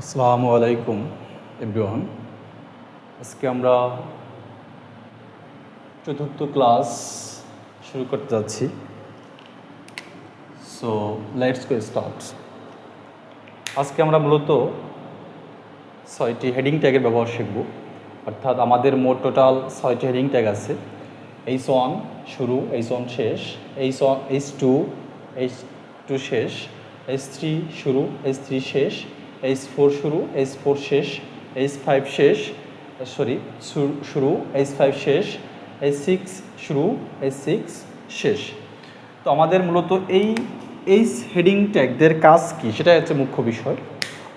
আসসালামু আলাইকুম, এভরিওয়ান। আজকে আমরা চতুর্থ ক্লাস শুরু করতে যাচ্ছি। সো লেটস গো স্টার্ট আজকে আমরা মূলত ছয়টি হেডিং ট্যাগের ব্যবহার শিখব। অর্থাৎ আমাদের মোট টোটাল ছয়টি হেডিং ট্যাগ আছে। এইচ ওয়ান শুরু এইচ ওয়ান শেষ H one H two H two শেষ এইচ থ্রি শুরু এইচ থ্রি শেষ এইচ ফোর শুরু এইচ ফোর শেষ এইচ ফাইভ শেষ সরি শুরু এইচ ফাইভ শেষ এইচ সিক্স শুরু এইচ সিক্স শেষ। তো আমাদের মূলত এই এই হেডিং ট্যাগদের কাজ কি? সেটাই হচ্ছে মুখ্য বিষয়।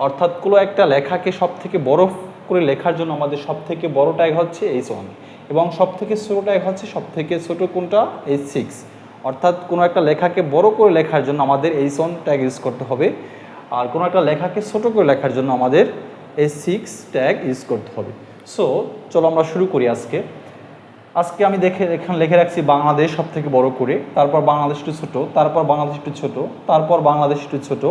অর্থাৎ কোনো একটা লেখাকে সব থেকে বড় করে লেখার জন্য আমাদের সব থেকে বড় ট্যাগ হচ্ছে এইচ ওয়ান এবং সব থেকে ছোটো ট্যাগ হচ্ছে সব থেকে ছোটো কোনটা? এইচ সিক্স অর্থাৎ কোনো একটা লেখাকে বড় করে লেখার জন্য আমাদের এইচ ওয়ান ট্যাগ ইউজ করতে হবে। আর কোনো একটা লেখাকে ছোটো করে লেখার জন্য আমাদের এইচ সিক্স ট্যাগ ইউজ করতে হবে। সো চলো আমরা শুরু করি আজকে। আজকে আমি দেখে, এখানে লিখে রাখছি বাংলাদেশ সব থেকে বড় করে, তারপর বাংলাদেশ একটু ছোটো, তারপর বাংলাদেশ একটু ছোটো, তারপর বাংলাদেশ একটু ছোটো,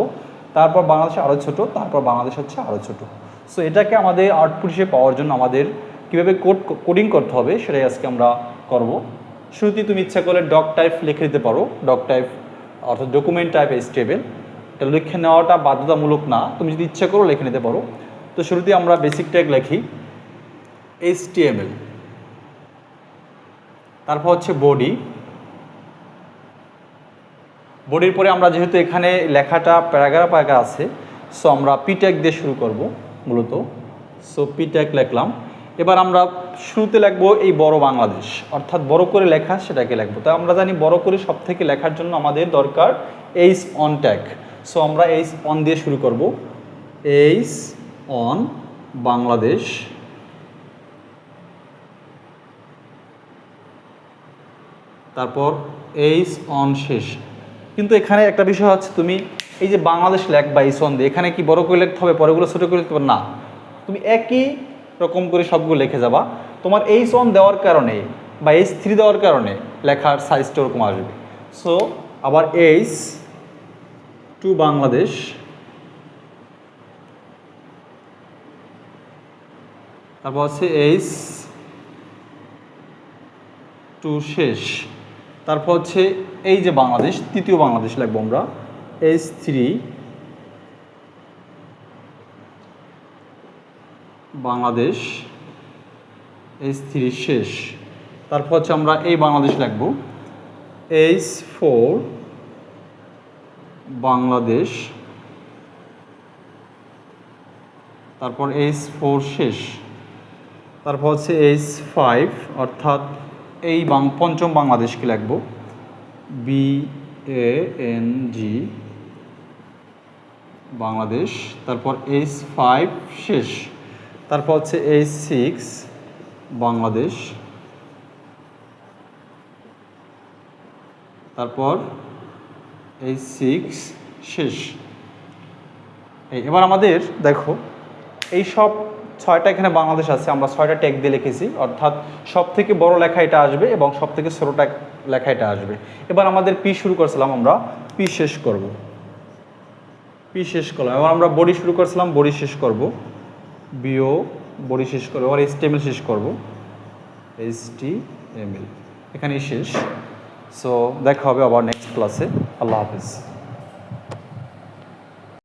তারপর বাংলাদেশ আরও ছোটো, তারপর বাংলাদেশ হচ্ছে আরও ছোটো। সো এটাকে আমাদের আউটপুট হিসেবে পাওয়ার জন্য আমাদের কীভাবে কোড কোডিং করতে হবে সেটাই আজকে আমরা করব। শুরুতেই তুমি ইচ্ছা করলে ডক টাইপ লিখে দিতে পারো। ডক টাইপ অর্থাৎ ডকুমেন্ট টাইপ এস টেবিল এটা লিখে নেওয়াটা বাধ্যতামূলক না। তুমি যদি ইচ্ছা করো লিখে নিতে পারো। তো শুরুতেই আমরা বেসিক ট্যাগ লিখি। এইচ তারপর হচ্ছে বডি বডির পরে আমরা যেহেতু এখানে লেখাটা প্যারাগ্রাফ প্যারাগ্রাফ আছে সো আমরা পিট্যাগ দিয়ে শুরু করব মূলত। সো পিট্যাগ লিখলাম। এবার আমরা শুরুতে লিখব এই বড় বাংলাদেশ। অর্থাৎ বড় করে লেখা সেটাকে লিখব। তো আমরা জানি বড় করে সব থেকে লেখার জন্য আমাদের দরকার এইস অন ট্যাগ সো আমরা এইস অন দিয়ে শুরু করব। এইস অন বাংলাদেশ তারপর এইস অন শেষ। কিন্তু এখানে একটা বিষয় হচ্ছে, তুমি এই যে বাংলাদেশ লেখ বা এইস অন দিয়ে, এখানে কি বড় করে লিখতে হবে পরেগুলো ছোটো করে লিখতে হবে? না। তুমি একই রকম করে সবগুলো লিখে যাবা। তোমার এইস অন দেওয়ার কারণে বা এইচ থ্রি দেওয়ার কারণে লেখার সাইজটা ওরকম আসবে। সো আবার এইচ টু বাংলাদেশ। তারপর হচ্ছে এইচ, টু শেষ। তারপর হচ্ছে এই যে বাংলাদেশ, তৃতীয় বাংলাদেশ লিখব আমরা। H three, Bangladesh. H three শেষ। তারপর হচ্ছে আমরা এই বাংলাদেশ লিখব। H four Bangladesh. তারপর এইচ ফোর শেষ। তারপর হচ্ছে এইচ ফাইভ অর্থাৎ এই পঞ্চম বাংলাদেশকে লিখব। B A N G Bangladesh. তারপর এইচ ফাইভ শেষ। তারপর হচ্ছে এইচ সিক্স বাংলাদেশ। তারপর এইচ সিক্স শেষ। এই, এবার আমাদের দেখো, এই সব ছয়টা এখানে বাংলাদেশ আছে, আমরা ছয়টা ট্যাগ দিয়ে লিখেছি, অর্থাৎ সব থেকে বড় লেখা এটা আসবে এবং সব থেকে ছোটোটা লেখা এটা আসবে। এবার আমাদের পি শুরু করছিলাম আমরা পি শেষ করব। পি শেষ করলাম, এবার আমরা বডি শুরু করছিলাম বডি শেষ করব। বিও বডি শেষ করব, এবার এস টি শেষ করব। এস টি এম এল এখানেই শেষ। সো দেখা হবে আবার নেক্সট ক্লাসে আল্লাহ হাফিজ.